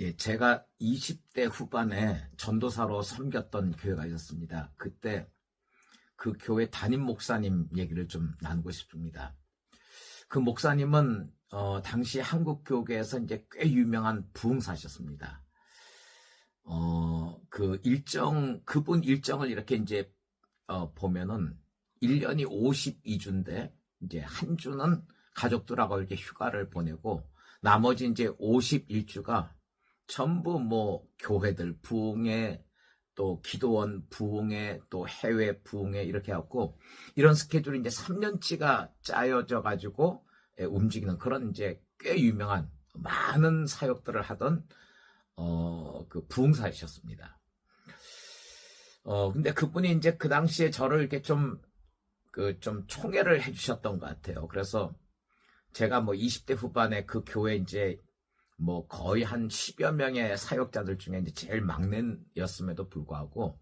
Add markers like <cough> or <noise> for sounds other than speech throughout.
예, 제가 20대 후반에 전도사로 섬겼던 교회가 있었습니다. 그때 그 교회 담임 목사님 얘기를 좀 나누고 싶습니다. 그 목사님은 어, 당시 한국 교계에서 이제 꽤 유명한 부흥사셨습니다. 어, 그 일정 그분 일정을 이렇게 이제 어, 보면은 1년이 52주인데 이제 한 주는 가족들하고 이렇게 휴가를 보내고 나머지 이제 51주가 전부 뭐 교회들 부흥회 또 기도원 부흥회 또 해외 부흥회 이렇게 해갖고 이런 스케줄이 이제 3년치가 짜여져 가지고 예, 움직이는 그런 이제 꽤 유명한 많은 사역들을 하던 어 그 부흥사이셨습니다. 어 근데 그분이 이제 그 당시에 저를 이렇게 좀 그 좀 총애를 해주셨던 것 같아요. 그래서 제가 뭐 20대 후반에 그 교회 이제 뭐 거의 한 10여 명의 사역자들 중에 이제 제일 막내였음에도 불구하고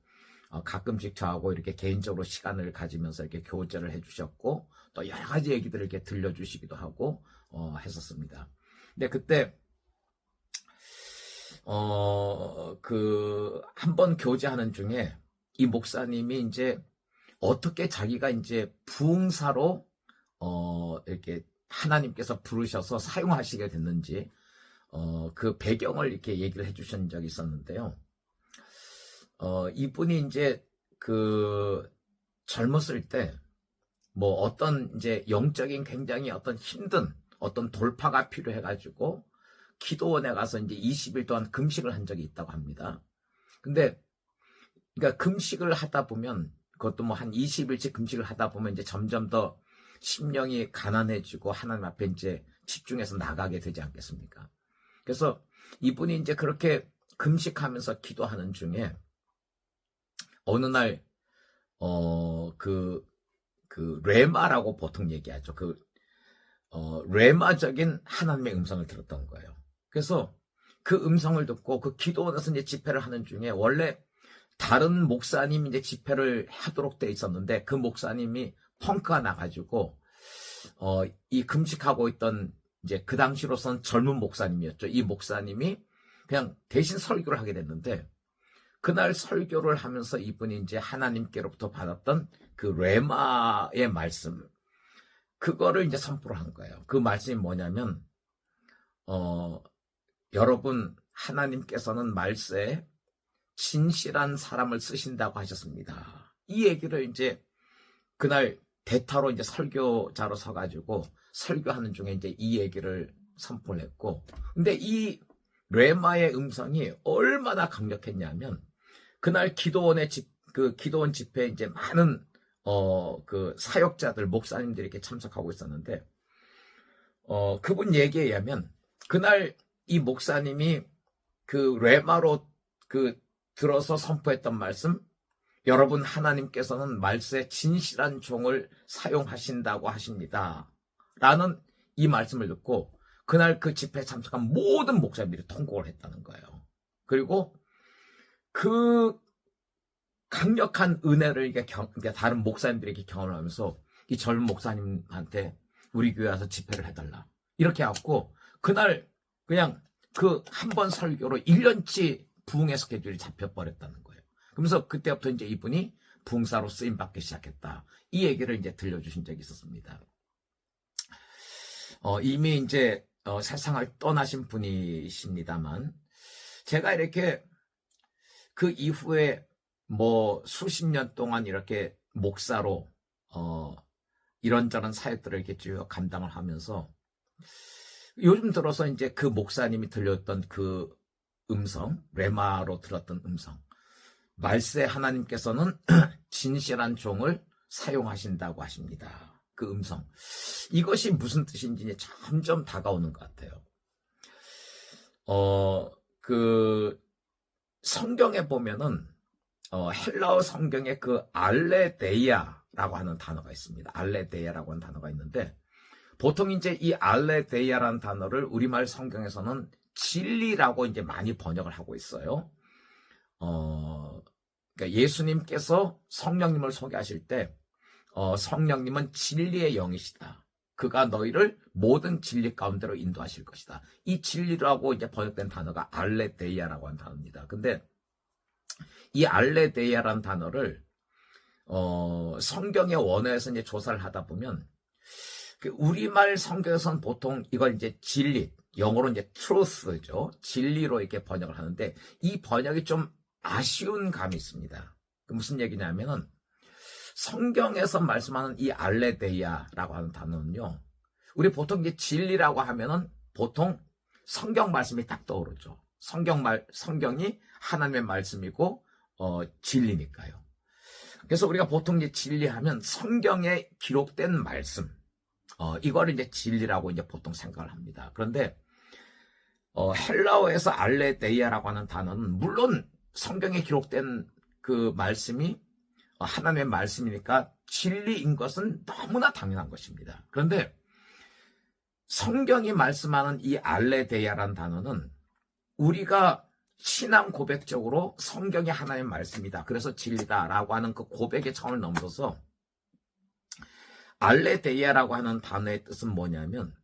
어, 가끔씩 저하고 이렇게 개인적으로 시간을 가지면서 이렇게 교제를 해주셨고 또 여러 가지 얘기들을 이렇게 들려주시기도 하고 어, 했었습니다. 근데 그때 어 그 한 번 교제하는 중에 이 목사님이 이제 어떻게 자기가 이제 부흥사로 어 이렇게 하나님께서 부르셔서 사용하시게 됐는지 어, 그 배경을 이렇게 얘기를 해주신 적이 있었는데요. 어, 이분이 이제 그 젊었을 때 뭐 어떤 이제 영적인 굉장히 어떤 힘든 어떤 돌파가 필요해가지고 기도원에 가서 이제 20일 동안 금식을 한 적이 있다고 합니다. 근데 그러니까 금식을 하다 보면 그것도 뭐 한 20일째 금식을 하다 보면 이제 점점 더 심령이 가난해지고 하나님 앞에 이제 집중해서 나가게 되지 않겠습니까? 그래서 이분이 이제 그렇게 금식하면서 기도하는 중에 어느 날, 어, 그, 그, 레마라고 보통 얘기하죠. 그, 어, 레마적인 하나님의 음성을 들었던 거예요. 그래서 그 음성을 듣고 그 기도원에서 이제 집회를 하는 중에 원래 다른 목사님이 이제 집회를 하도록 돼 있었는데 그 목사님이 펑크가 나가지고, 어, 이 금식하고 있던 이제 그 당시로선 젊은 목사님이었죠. 이 목사님이 그냥 대신 설교를 하게 됐는데 그날 설교를 하면서 이분이 이제 하나님께로부터 받았던 그 레마의 말씀 그거를 이제 선포를 한 거예요. 그 말씀이 뭐냐면 어 여러분 하나님께서는 말세에 진실한 사람을 쓰신다고 하셨습니다. 이 얘기를 이제 그날 대타로 이제 설교자로 서가지고 설교하는 중에 이제 이 얘기를 선포를 했고, 근데 이 레마의 음성이 얼마나 강력했냐면, 그날 기도원의 집, 그 기도원 집회에 이제 많은, 어, 그 사역자들, 목사님들이 이렇게 참석하고 있었는데, 어, 그분 얘기에 의하면, 그날 이 목사님이 그 레마로 그 들어서 선포했던 말씀, 여러분 하나님께서는 말세 진실한 종을 사용하신다고 하십니다. 라는 이 말씀을 듣고 그날 그 집회에 참석한 모든 목사님들이 통곡을 했다는 거예요. 그리고 그 강력한 은혜를 다른 목사님들에게 경험을 하면서 이 젊은 목사님한테 우리 교회 와서 집회를 해달라. 이렇게 해갖고 그날 그냥 그 한 번 설교로 1년치 부흥의 스케줄이 잡혀버렸다는 거예요. 그러면서 그때부터 이제 이분이 부흥사로 쓰임 받기 시작했다. 이 얘기를 이제 들려주신 적이 있었습니다. 어, 이미 이제 어, 세상을 떠나신 분이십니다만 제가 이렇게 그 이후에 뭐 수십 년 동안 이렇게 목사로 어, 이런저런 사역들을 이렇게 쭉 감당을 하면서 요즘 들어서 이제 그 목사님이 들렸던 그 음성, 레마로 들었던 음성. 말세 하나님께서는 <clears throat> 진실한 종을 사용하신다고 하십니다. 그 음성. 이것이 무슨 뜻인지 점점 다가오는 것 같아요. 어, 그, 성경에 보면은, 어, 헬라어 성경에 그 알레데이아라고 하는 단어가 있습니다. 알레데이아라고 하는 단어가 있는데, 보통 이제 이 알레데이아라는 단어를 우리말 성경에서는 진리라고 이제 많이 번역을 하고 있어요. 어, 그러니까 예수님께서 성령님을 소개하실 때, 어, 성령님은 진리의 영이시다. 그가 너희를 모든 진리 가운데로 인도하실 것이다. 이 진리라고 이제 번역된 단어가 알레데이아라고 하는 단어입니다. 근데 이 알레데이아라는 단어를 어, 성경의 원어에서 이제 조사를 하다 보면 그 우리말 성경에서는 보통 이걸 이제 진리, 영어로 이제 truth죠. 진리로 이렇게 번역을 하는데 이 번역이 좀 아쉬운 감이 있습니다. 그 무슨 얘기냐면은 성경에서 말씀하는 이 알레데이아라고 하는 단어는요. 우리 보통 이제 진리라고 하면은 보통 성경 말씀이 딱 떠오르죠. 성경 말 성경이 하나님의 말씀이고 어, 진리니까요. 그래서 우리가 보통 이제 진리하면 성경에 기록된 말씀, 어, 이거를 이제 진리라고 이제 보통 생각을 합니다. 그런데 어, 헬라어에서 알레데이아라고 하는 단어는 물론 성경에 기록된 그 말씀이 어, 하나님의 말씀이니까 진리인 것은 너무나 당연한 것입니다. 그런데 성경이 말씀하는 이 알레데이아라는 단어는 우리가 신앙 고백적으로 성경이 하나님의 말씀이다. 그래서 진리다라고 하는 그 고백의 차원을 넘어서서 알레데이아라고 하는 단어의 뜻은 뭐냐면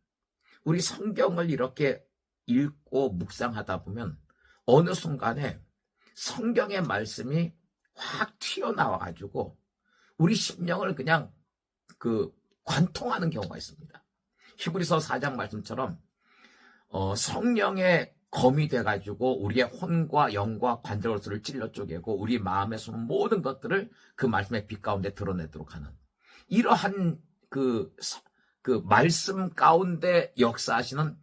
우리 성경을 이렇게 읽고 묵상하다 보면 어느 순간에 성경의 말씀이 확 튀어나와 가지고 우리 심령을 그냥 그 관통하는 경우가 있습니다. 히브리서 4장 말씀처럼 어, 성령의 검이 돼가지고 우리의 혼과 영과 관절로를 찔러 쪼개고 우리 마음에 숨은 모든 것들을 그 말씀의 빛 가운데 드러내도록 하는 이러한 그, 그 말씀 가운데 역사하시는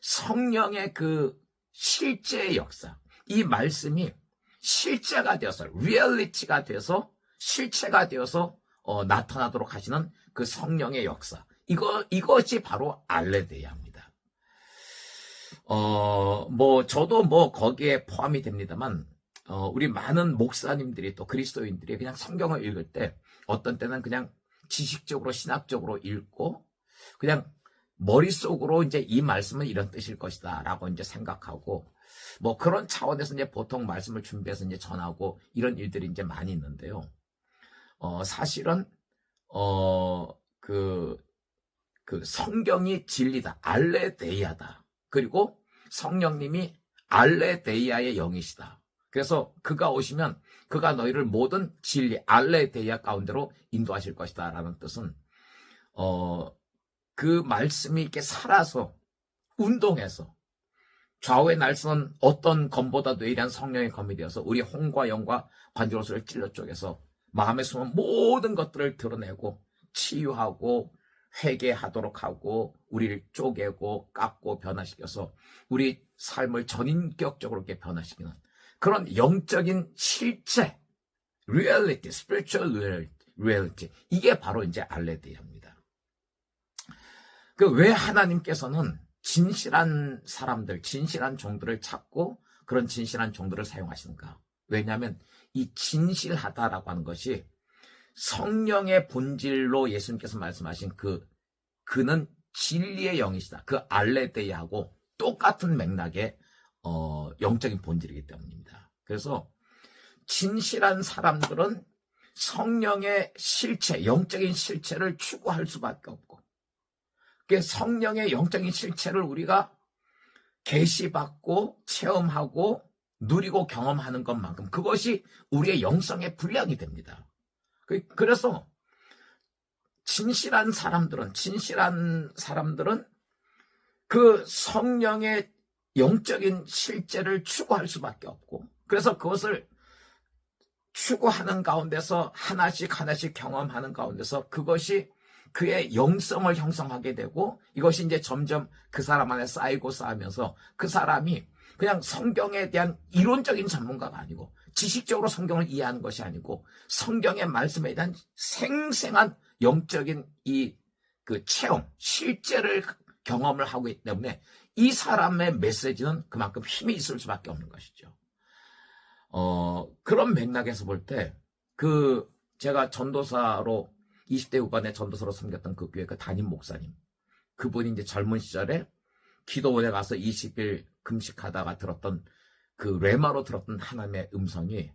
성령의 그 실제의 역사. 이 말씀이 실제가 되어서, 리얼리티가 돼서 실체가 되어서 어, 나타나도록 하시는 그 성령의 역사. 이거, 이것이 바로 알레데야입니다. 어, 뭐, 저도 뭐 거기에 포함이 됩니다만, 어, 우리 많은 목사님들이 또 그리스도인들이 그냥 성경을 읽을 때 어떤 때는 그냥 지식적으로 신학적으로 읽고 그냥 머릿속으로 이제 이 말씀은 이런 뜻일 것이다 라고 이제 생각하고 뭐 그런 차원에서 이제 보통 말씀을 준비해서 이제 전하고 이런 일들이 이제 많이 있는데요. 어 사실은 어 그그 그 성경이 진리다. 알레데이아다. 그리고 성령님이 알레데이아의 영이시다. 그래서 그가 오시면 그가 너희를 모든 진리 알레데이아 가운데로 인도하실 것이다 라는 뜻은 어, 그 말씀이 이렇게 살아서 운동해서 좌우의 날선 어떤 검보다 뇌일한 성령의 검이 되어서 우리 홍과 영과 관절로를 찔러 쪼개서 마음에 숨은 모든 것들을 드러내고 치유하고 회개하도록 하고 우리를 쪼개고 깎고 변화시켜서 우리 삶을 전인격적으로 이렇게 변화시키는 그런 영적인 실체, reality, spiritual reality. 이게 바로 이제 알레데이아입니다. 그 왜 하나님께서는 진실한 사람들, 진실한 종들을 찾고 그런 진실한 종들을 사용하시는가? 왜냐하면 이 진실하다라고 하는 것이 성령의 본질로 예수님께서 말씀하신 그 그는 진리의 영이시다. 그 알레데이하고 똑같은 맥락의 어, 영적인 본질이기 때문입니다. 그래서 진실한 사람들은 성령의 실체, 영적인 실체를 추구할 수밖에 없고, 그 성령의 영적인 실체를 우리가 계시받고 체험하고 누리고 경험하는 것만큼 그것이 우리의 영성의 분량이 됩니다. 그, 그래서 진실한 사람들은 진실한 사람들은 그 성령의 영적인 실제를 추구할 수밖에 없고 그래서 그것을 추구하는 가운데서 하나씩 하나씩 경험하는 가운데서 그것이 그의 영성을 형성하게 되고 이것이 이제 점점 그 사람 안에 쌓이고 쌓으면서 그 사람이 그냥 성경에 대한 이론적인 전문가가 아니고 지식적으로 성경을 이해하는 것이 아니고 성경의 말씀에 대한 생생한 영적인 이 그 체험, 실제를 경험을 하고 있기 때문에 이 사람의 메시지는 그만큼 힘이 있을 수밖에 없는 것이죠. 어, 그런 맥락에서 볼 때, 그, 제가 전도사로, 20대 후반에 전도사로 섬겼던 그 교회 그 담임 목사님. 그분이 이제 젊은 시절에 기도원에 가서 20일 금식하다가 들었던 그 레마로 들었던 하나님의 음성이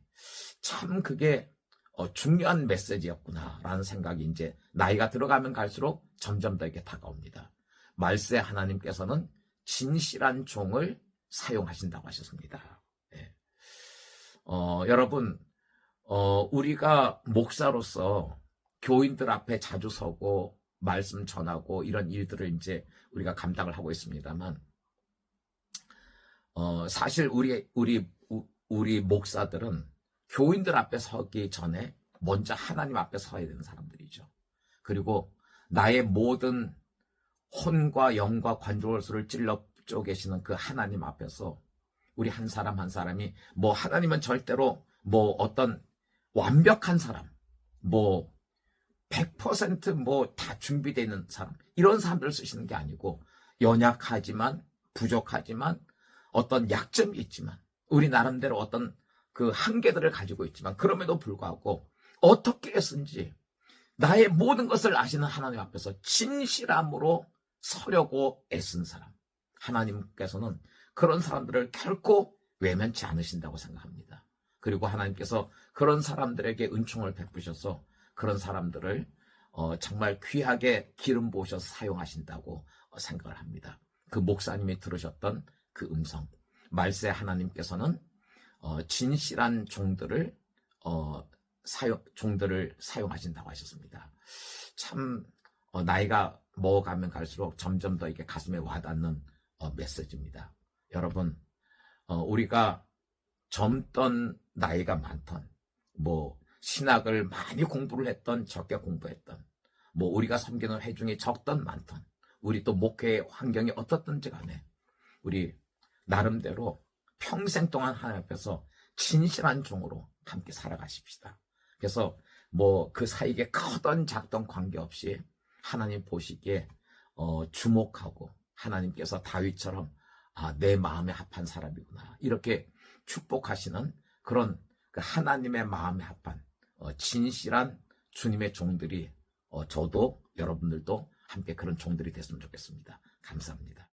참 그게, 어, 중요한 메시지였구나라는 생각이 이제 나이가 들어가면 갈수록 점점 더 이렇게 다가옵니다. 말세 하나님께서는 진실한 종을 사용하신다고 하셨습니다. 예. 어, 여러분, 어, 우리가 목사로서 교인들 앞에 자주 서고 말씀 전하고 이런 일들을 이제 우리가 감당을 하고 있습니다만, 어, 사실 우리, 우리, 우- 우리 목사들은 교인들 앞에 서기 전에 먼저 하나님 앞에 서야 되는 사람들이죠. 그리고 나의 모든 혼과 영과 관조월수를 찔러 쪼개시는 그 하나님 앞에서 우리 한 사람 한 사람이 뭐 하나님은 절대로 뭐 어떤 완벽한 사람, 뭐 100%뭐 다 준비되어 있는 사람, 이런 사람들을 쓰시는 게 아니고 연약하지만 부족하지만 어떤 약점이 있지만 우리 나름대로 어떤 그 한계들을 가지고 있지만 그럼에도 불구하고 어떻게 했는지 나의 모든 것을 아시는 하나님 앞에서 진실함으로 서려고 애쓴 사람. 하나님께서는 그런 사람들을 결코 외면치 않으신다고 생각합니다. 그리고 하나님께서 그런 사람들에게 은총을 베푸셔서 그런 사람들을 어, 정말 귀하게 기름 부으셔서 사용하신다고 어, 생각을 합니다. 그 목사님이 들으셨던 그 음성. 말세 하나님께서는 어, 진실한 종들을 어, 사용 종들을 사용하신다고 하셨습니다. 참 어, 나이가 먹어가면 갈수록 점점 더 이게 가슴에 와닿는 어, 메시지입니다. 여러분 어, 우리가 젊던 나이가 많던 뭐 신학을 많이 공부를 했던 적게 공부했던 뭐 우리가 섬기는 회 중에 적던 많던 우리 또 목회 환경이 어떻든지 간에 우리 나름대로 평생 동안 하나님 앞에서 진실한 종으로 함께 살아가십시다. 그래서 뭐 그 사이에 크던 작던 관계없이 하나님 보시기에 어, 주목하고 하나님께서 다윗처럼 아, 내 마음에 합한 사람이구나 이렇게 축복하시는 그런 그 하나님의 마음에 합한 어, 진실한 주님의 종들이 어, 저도 여러분들도 함께 그런 종들이 됐으면 좋겠습니다. 감사합니다.